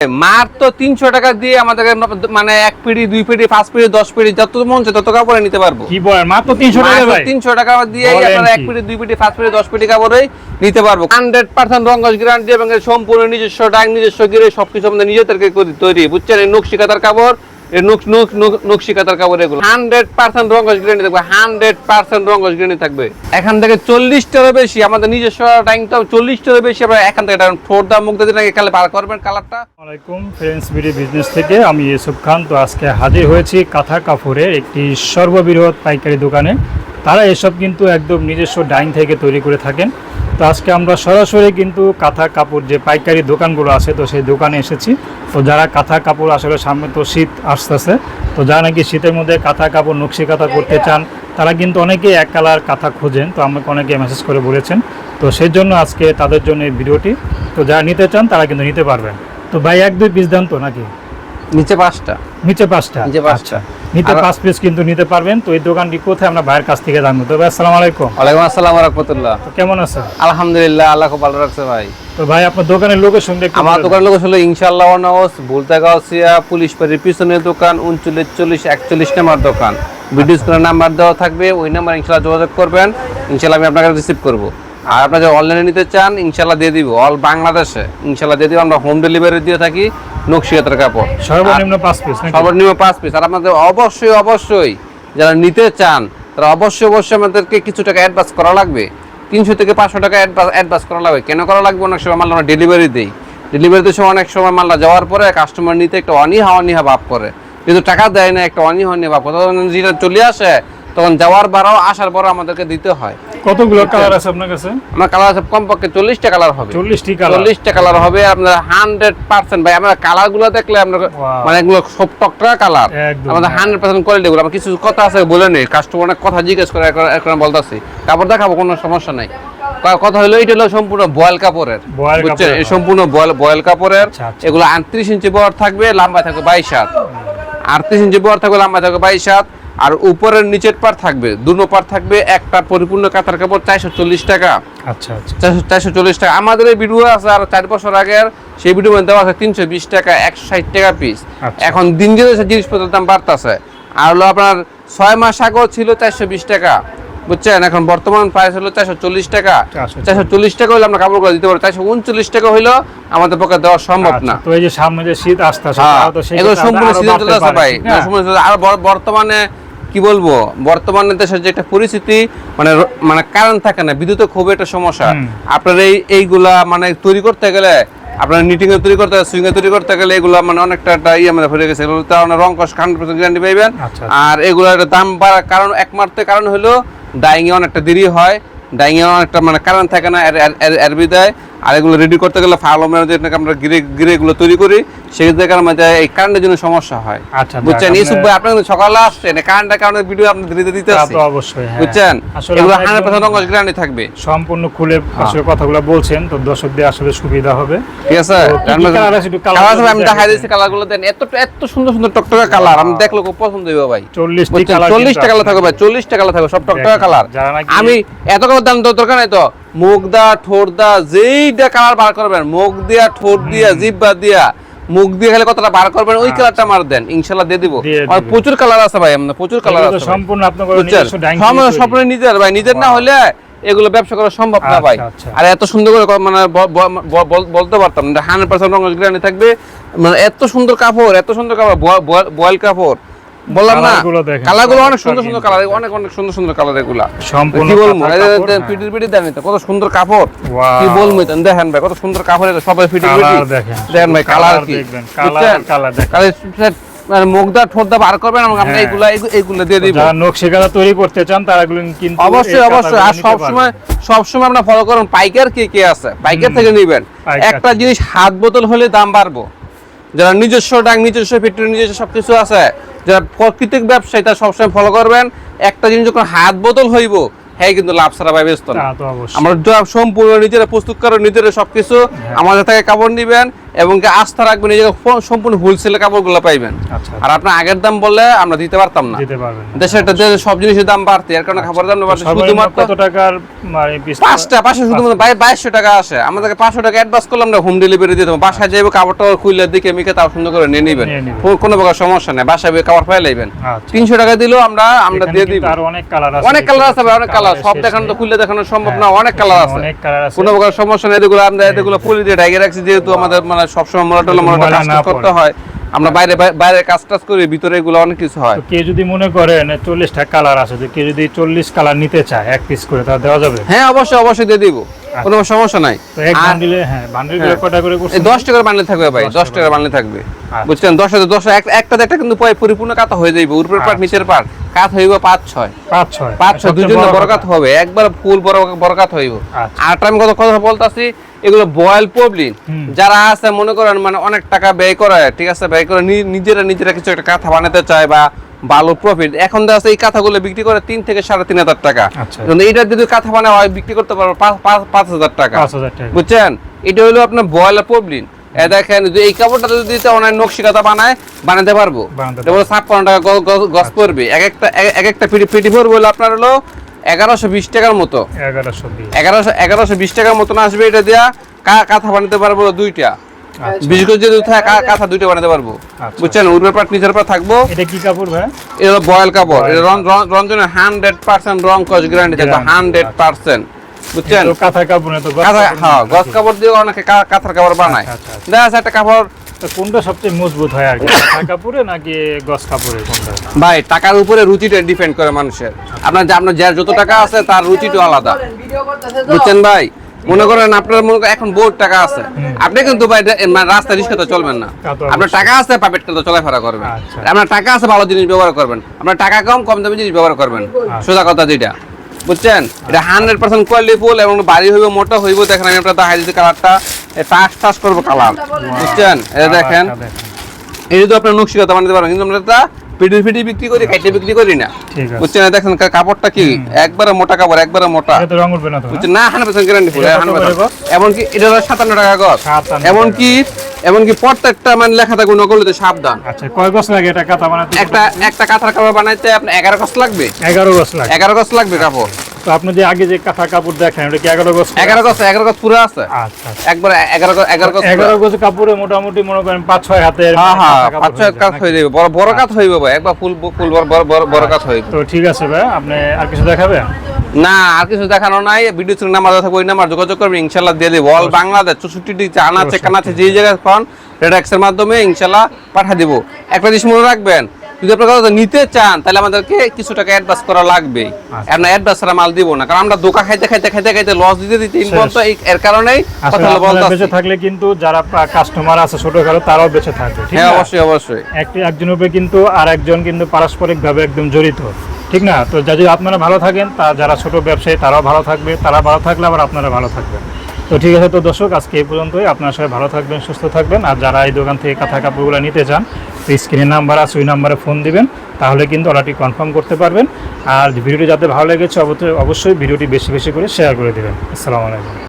মাত্র তিনশো টাকা দিয়ে আমাদের মানে এক পিড়ি দুই পিড়ি পাঁচ পিড়ি দশ পিড়ি যত মন তত কাপড়ে নিতে পারব। কি বলেন? মাত্র তিনশো টাকা ভাই। তিনশো টাকা দিয়ে আমরা আপনারা এক? পিড়ি দুই পিড়ি পাঁচ পিড়ি দশ পিড়ি কাপড় নিতে পারব। হান্ড্রেড পার্সেন্ট রঙ্গজ গ্যারান্টি এবং সম্পূর্ণ নিজস্ব ডাক নিজস্ব গিরে সবকিছু আমাদের নিজেদেরকে তৈরি। বুঝছেন? এই নকশিকাতার কাপড় হান্ড্রেড পার্সেন্ট হান্ড্রেড পার্সেন্ট থাকবে। এখান থেকে চল্লিশটারও বেশি, আমাদের নিজস্ব চল্লিশটারও বেশি আমরা এখান থেকে দা মুখ দিয়ে কালে করবেন কালারটা। ফ্রেন্ডস বিজনেস থেকে আমি ইউসুফ খান। তো আজকে হাজির হয়েছি কাঁথা কাপড়ের একটি সর্ববৃহৎ পাইকারি দোকানে। তারা এসব কিন্তু একদম নিজস্ব ডাইং থেকে তৈরি করে থাকেন। তো আজকে আমরা সরাসরি কিন্তু কাঁথা কাপড় যে পাইকারি দোকানগুলো আছে, তো সেই দোকানে এসেছি। তো যারা কাঁথা কাপড় আসলে সামনে তো শীত আসতেছে, তো যারা নাকি শীতের মধ্যে কাঁথা কাপড় নকশি কাঁথা করতে চান, তারা কিন্তু অনেকেই এক কালার কাঁথা খোঁজেন। তো আমাকে অনেকে মেসেজ করে বলেছেন। তো সেই জন্য আজকে তাদের জন্য এই ভিডিওটি, তো যারা নিতে চান তারা কিন্তু নিতে পারবেন। তো ভাই, এক দুই পিস দেন তো নাকি? নিচে পাঁচটা। নিচে পাঁচটা? নিচে পাঁচটা। আচ্ছা। নিতে পাঁচ পিস কিন্তু নিতে পারবেন। তো এই দোকানটি কোথায় আমরা ভাইয়ের কাছ থেকে জানব? তো ভাই আসসালামু আলাইকুম। ওয়ালাইকুম আসসালাম রহমতুল্লাহ। তো কেমন আছেন? আলহামদুলিল্লাহ আল্লাহ খুব ভালো রাখছে ভাই। তো ভাই আপনার দোকানের লোকেশন একটু আমার দোকানের লোক হলো ইনশাল্লাহ অনাওস ভুলতা গাউসিয়া পুলিশ বাড়ির পিছনের দোকান উনচল্লিশ চল্লিশ একচল্লিশ নাম্বার দোকান। ভিডিও স্ক্রিনের নাম্বার দেওয়া থাকবে ওই নাম্বার ইনশাল্লাহ যোগাযোগ করবেন। ইনশাল্লাহ আমি আপনাকে রিসিভ করব। আর আপনারা যদি অনলাইনে নিতে চান ইনশাল্লাহ দিয়ে দিব। অল বাংলাদেশে ইনশাল্লাহ দিয়ে দিব। আমরা হোম ডেলিভারি দিয়ে থাকি নকশিয়াতের কাপড়। সর্বনিম্ন পাঁচ পিস সর্বনিম্ন পাঁচ পিস আর আপনাদের অবশ্যই অবশ্যই যারা নিতে চান তারা অবশ্যই অবশ্যই আমাদেরকে কিছু টাকা অ্যাডভান্স করা লাগবে। তিনশো থেকে পাঁচশো টাকা অ্যাডভান্স করা লাগবে। কেন করা লাগবে? অনেক সময় মাল আমরা ডেলিভারি দিই। ডেলিভারিতে সময় অনেক সময় মালটা যাওয়ার পরে কাস্টমার নিতে একটা অনীহা অনীহা ভাব করে। কিন্তু টাকা দেয় না একটা অনীহা অনীহা ভাব করে। তখন যেটা চলে আসে তখন যাওয়ার বারও আসার পরও আমাদেরকে দিতে হয়। কতগুলো কালার আছে আপনার কাছে? আমার কালার আছে কমপক্ষে চল্লিশটা কালার হবে। চল্লিশটি কালার চল্লিশটা কালার হবে আপনার হান্ড্রেড পার্সেন্ট ভাই আমরা কালারগুলো দেখলে আপনার মানে এগুলো সব টকটা কালার আমাদের হান্ড্রেড পার্সেন্ট কোয়ালিটি গুলো আমার কিছু কথা আছে বলে নেই কাস্টমার অনেক কথা জিজ্ঞেস করে এখন বলতেছি। কাপড় দেখাবো কোনো সমস্যা নাই। কথা হলো এটা হলো সম্পূর্ণ বয়েল কাপড়ের বুঝছেন? এই সম্পূর্ণ বয়েল বয়েল কাপড়ের। আচ্ছা, আচ্ছা। এগুলো আটত্রিশ ইঞ্চি বহর থাকবে লম্বা থাকবে বাইশ হাত। আটত্রিশ ইঞ্চি বহর থাকবে লম্বা থাকবে বাইশ হাত। আর উপরের নিচের পার থাকবে দুনো পার থাকবে একটা পরিপূর্ণ কাতার কাপড় চারশো চল্লিশ টাকা। আচ্ছা আচ্ছা। চারশো চল্লিশ টাকা। আমাদের এই ভিডিও আছে আর চার বছর আগের সেই ভিডিও দেওয়া আছে তিনশো বিশ টাকা একশো ষাট টাকা পিস আচ্ছা। এখন দিন দিন জিনিসপত্রের দাম বাড়তেছে। আর হলো আপনার ছয় মাস আগেও ছিল চারশো বিশ টাকা। বুঝছেন? এখন বর্তমান প্রাইস হলো চারশো চল্লিশ টাকা। চারশো চল্লিশ। টাকা হলে আমরা কাপড়গুলো দিতে পারি চারশো উনচল্লিশ টাকা হইলেও আমাদের পক্ষে দেওয়া সম্ভব আচ্ছা, না। তো এই যে সামনে যে শীত আসতেছে হ্যাঁ, এগুলো সম্পূর্ণ সিজন চলে আসে ভাই। আর বর্তমানে কি বলব? বর্তমানে দেশের যে একটা পরিস্থিতি মানে মানে কারণ থাকে না বিদ্যুতের খুব একটা সমস্যা। আপনার এই এইগুলা মানে তৈরি করতে গেলে আপনার নিটিং এ তৈরি করতে সুইং এ তৈরি করতে গেলে এগুলা মানে অনেকটা একটা ইয়ে মানে হয়ে গেছে। এগুলো তার রং কষ হান্ড্রেড পার্সেন্ট গ্যারান্টি পাইবেন। আচ্ছা। আর এগুলোর দাম বাড়ার কারণ একমাত্র কারণ হলো ডাইং এ অনেকটা দেরি হয় ডাইংয়ে অনেকটা মানে কারেন্ট থাকে না, এর- বিদায়। আর এগুলো রেডি করতে গেলে ফার্মের যে আমরা গিরে গিরেগুলো তৈরি করি জায়গার মধ্যে এই কারেন্টের জন্য সমস্যা হয়। আচ্ছা, বুঝছেন? ইউসুফ ভাই আপনি কিন্তু সকালে আসছেন কারেন্টের কারণে ভিডিও আপনি দিতে দিতে অবশ্যই হ্যাঁ। বুঝছেন? এগুলো আমরা হান্ড্রেড পার্সেন্ট একদম গ্যারান্টি থাকবে। সম্পূর্ণ খুলে আসলে কথাগুলো বলছেন তো দর্শকদের আসলে সুবিধা হবে। ঠিক আছে? কালার আমি দেখাই দেখাই দিন। দিচ্ছি কালারগুলো দেন এত এত সুন্দর সুন্দর টকটকা কালার আমি দেখলে খুব পছন্দ হইবে ভাই। চল্লিশটি বুঝছেন? কালার চল্লিশটা কালার থাকবে ভাই চল্লিশটা কালার থাকবে সব টকটকা কালার আমি এত কালার দাম তো দরকার নাই তো। মুগদা ঠোঁটদা যেইটা কালার বার করবেন মুখ দিয়া ঠোঁট দিয়া জিব্বা দিয়া মুখ দিয়ে খালি কতটা বার করবেন ওই কালারটা আমার দেন ইনশাল্লাহ দিয়ে দিব। আর প্রচুর কালার আছে ভাই আমাদের প্রচুর কালার আছে সম্পূর্ণ আপনার সম্পূর্ণ নিজের ভাই নিজের না হলে এগুলো ব্যবসা করা সম্ভব না ভাই। আচ্ছা, আচ্ছা। আর এত সুন্দর করে মানে বলতে পারতাম হান্ড্রেড পার্সেন্ট রঙ গ্রানি থাকবে। মানে এত সুন্দর কাপড় এত সুন্দর কাপড় বয়েল কাপড়। বললাম না কালারগুলো অনেক সুন্দর সুন্দর কালার অনেক অনেক সুন্দর সুন্দর কালার এগুলা। সম্পূর্ণ কি বলব? হ্যাঁ। পিটির পিটি দেন তো, কত সুন্দর কাপড়। কি বলব দেখেন ভাই কত সুন্দর কাপড় এটা সবাই কালার পিটি দেখেন ভাই কালার কি? কালার কালার দেখেন। মানে মুখদা ঠোঁটদা বার করবেন এবং আমরা হ্যাঁ। এইগুলা দিয়ে দিব। যারা নকশি তৈরি করতে চান তারা এগুলো কিন্তু অবশ্যই অবশ্যই। আর সব সময় সব সময় আপনারা ফলো করুন পাইকার কে কে আছে? পাইকার থেকে নেবেন। একটা জিনিস হাত বোতল হলে দাম বাড়বো। যারা নিজস্ব ডাং নিজস্ব ফ্যাক্টরি নিজস্ব সবকিছু আছে যারা প্রকৃতিক ব্যবসায়ী তারা সবসময় ফলো করবেন। একটা জিনিস যখন হাত বদল হইব হ্যাঁ কিন্তু লাভ ছাড়া ভাই ব্যস্ত না। আমরা সম্পূর্ণ নিজেরা প্রস্তুত করো নিজেরা সবকিছু হ্যাঁ। আমাদের থেকে কাপড় নিবেন। এবং আস্থা রাখবেন এই সম্পূর্ণ হোলসেলের কাপড়গুলো পাইবেন। আচ্ছা আর আপনার আগের দাম বললে আমরা দিতে পারতাম না। দিতে দেশে একটা সব জিনিসের দাম বাড়তে এর কারণে খাবারের দাম বাড়ছে শুধুমাত্র কত টাকার মানে পাঁচটা পাঁচশো শুধুমাত্র বাইশশো টাকা আসে। আমাদেরকে পাঁচশো টাকা অ্যাডভান্স করলাম আমরা হোম ডেলিভারি দিয়ে দেবো। বাসায় যাইবে কাপড়টা খুললে দিকে মিকে তাও সুন্দর করে নিয়ে নিবেন। কোনো- প্রকার সমস্যা নেই। বাসায় গিয়ে কাপড় পাই লাইবেন আচ্ছা। তিনশো টাকা দিলেও আমরা আমরা দিয়ে দিব। অনেক কালার আছে। অনেক কালার আছে অনেক কালার সব দেখানো তো খুললে দেখানো সম্ভব না। হ্যাঁ, অনেক কালার আছে। কোনো প্রকার সমস্যা নেই। এগুলো আমরা এগুলো পুলি দিয়ে ঢাকে রাখছি যেহেতু আমাদের মানে সবসময় মোলা টোলা কাজ করতে হয়। আমরা বাইরে বাইরে কাজ টাজ করি ভিতরে এগুলো অনেক কিছু হয়। কে যদি মনে করেন চল্লিশটা কালার আছে যে কে যদি চল্লিশ কালার নিতে চায় এক পিস করে তা দেওয়া যাবে? হ্যাঁ অবশ্যই অবশ্যই দিয়ে দিব। কোনো সমস্যা নাই। হ্যাঁ হ্যাঁ। দশ টাকার বান্ডেল থাকবে ভাই দশ টাকার বান্ডেল থাকবে। আচ্ছা। বুঝছেন? দশ হাজার দশ এক- একটাতে একটা কিন্তু পরে পরিপূর্ণ কাতা হয়ে যাইবে। উপরের পাট আচ্ছা। নিচের পাট কাত হইব পাঁচ ছয়। পাঁচ ছয়। পাঁচ ছয় দুজন বড় বড় কথা। কাত হবে। একবার ফুল বড় বড় কাত হইব। আচ্ছা। আর আমি কত কথা বলতাছি এগুলো বয়েল পবলিন। হুম। যারা আছে মনে করেন মানে অনেক টাকা ব্যয় করে ঠিক আছে ব্যয় করে নিজেরা নিজেরা কিছু একটা কাঁথা বানাতে চায় বা ভালো প্রফিট এখন দেখা এই কাঁথাগুলো বিক্রি করে তিন থেকে সাড়ে তিন হাজার টাকা। আচ্ছা। এইটা যদি কাঁথা বানা হয় বিক্রি করতে পারব পাঁচ হাজার টাকা। বুঝছেন? এটা হলো আপনার বয়লার পবলিন দেখেন যদি এই কাপড়টা যদি অনেক নকশি কাতা বানায় বানাতে পারব। যেমন ছাপ্পান্ন টাকা গ- গ- পড়বে। এক একটা এক- এক একটা পিটি পিটি হলো আপনার হলো এগারোশো বিশ টাকার মতো। এগারোশো এগারোশো এগারোশো বিশ টাকার মতন আসবে এটা দিয়া। কা- কাঁথা বানাতে পারব দুইটা। আচ্ছা। বিশ গজ যদি থাকে কাঁথা দুইটা বানাতে পারব। আচ্ছা। বুঝছেন? উপরের পাট নিচের পাট থাকব। এটা কি কাপড় ভাই? এটা হলো বয়েল কাপড়। এটা রঞ্জনের হান্ড্রেড পার্সেন্ট রং কস গ্যারান্টি থাকবে হান্ড্রেড পার্সেন্ট। বুঝছেন? কাঁথা কাপড় তো হ্যাঁ গজ কাপড় দিয়ে অনেকে কাঁথার কাপড় বানায়। আচ্ছা, আচ্ছা। দেখা যাচ্ছে একটা কাপড় কোনটা সবচেয়ে মজবুত হয় আর কি? কাপড়ে নাকি গজ কাপড়ে কোনটা? ভাই টাকার উপরে রুচিটা ডিপেন্ড করে মানুষের। আপনার যে আপনার যার যত টাকা আছে তার রুচিটা আলাদা। বুঝছেন ভাই? মনে করেন আপনার মনে করেন এখন বোর্ড টাকা আছে। আপনি কিন্তু এটা- রাস্তা রিক্সাতে চলবেন না। আপনার টাকা আছে প্রাইভেট কারতে চলাফেরা করবেন। আচ্ছা। আপনার টাকা আছে ভালো জিনিস ব্যবহার করবেন। আপনার টাকা কম কম দামি জিনিস ব্যবহার করবেন। সোজা কথা যেটা। বুঝছেন? এটা হান্ড্রেড পার্সেন্ট কোয়ালিটি ফুল এবং বাড়ি হইব মোটা হইব দেখেন আমি আপনার দেখাই দিচ্ছি কালারটা টাস টাস করব কালার বুঝছেন? এটা দেখেন। এই যদি আপনার নকশিকাতা বানাতে পারবেন। কিন্তু আমরা এটা পিডি বিক্রি করি কাইটে বিক্রি করি না। বুঝছেন দেখেন কাপড়টা কি? একবারে মোটা কাপড় একবারে মোটা। হ্যাঁ? বুঝছেন? না হান্ড্রেড পার্সেন্ট গ্যারান্টি ফুল? এমনকি এটা হলো সাতান্ন টাকা গছ এমনকি এমনকি প্রত্যেকটা মানে লেখা থাকবে নকলতে সাবধান। আচ্ছা কয় গছ লাগে এটা কাঁথা বানাতে একটা একটা কাঁথার কাপড় বানাইতে আপনার এগারো গছ লাগবে? এগারো গছ লাগবে। এগারো গছ লাগবে কাপড়। তো আপনি যে আগে যে কাঁথা কাপড় দেখেন ওটা কি এগারো গজ? এগারো গজ এগারো গজ পুরো আছে। আচ্ছা আচ্ছা। একবার এগারো গজ এগারো গজ। এগারো গজ কাপড়ে মোটামুটি মনে করেন পাঁচ ছয় হাতের হ্যাঁ হ্যাঁ পাঁচ ছয় হয়ে কাজ হয়ে যাবে। বড় বড় কাজ হইবে ভাই একবার ফুল ফুল বড় বড় বড় কাজ হইবে। তো ঠিক আছে ভাই আপনি আর কিছু দেখাবেন না আর কিছু দেখানো নাই। ভিডিও থ্রু নাম্বার থাকবে ওই নাম্বার যোগাযোগ করবে ইনশাল্লাহ দিয়ে দেবো। অল বাংলাদেশ চৌষট্টি। ডিগ্রি আনাচে কানাচে যে জায়গায় ফোন রেডাক্স এর মাধ্যমে ইনশাল্লাহ পাঠিয়ে দেবো। একটা জিনিস মনে রাখবেন। যদি আপনার কথা নিতে চান তাহলে আমাদেরকে কিছু টাকা অ্যাডভান্স করা লাগবে। আচ্ছা। আমরা অ্যাডভান্স ছাড়া মাল দিব না কারণ আমরা দোকা খাইতে খাইতে খাইতে খাইতে লস দিতে দিতে। পর্যন্ত এই এর কারণেই কথা আপনারা বলতে বেঁচে থাকলে কিন্তু যারা কাস্টমার আছে ছোটখাটো তারাও বেঁচে থাকবে ঠিক হ্যাঁ অবশ্যই অবশ্যই। একটি একজনের উপরে কিন্তু আর একজন কিন্তু পারস্পরিক ভাবে একদম জড়িত ঠিক না? তো যদি আপনারা ভালো থাকেন তা যারা ছোট ব্যবসায়ী তারাও ভালো থাকবে তারা ভালো থাকলে আবার আপনারা ভালো থাকবেন। তো ঠিক আছে তো দর্শক আজকে এই পর্যন্তই। আপনারা সবাই ভালো থাকবেন সুস্থ থাকবেন আর যারা এই দোকান থেকে কাঁথা কাপড়গুলো নিতে চান তো স্ক্রিনে নাম্বার আছে, ওই নাম্বারে ফোন দিবেন, তাহলে কিন্তু অর্ডারটি কনফার্ম করতে পারবেন। আর ভিডিওটি যাতে ভালো লেগেছে অবশ্যই ভিডিওটি বেশি বেশি করে শেয়ার করে দেবেন। আসসালামু আলাইকুম।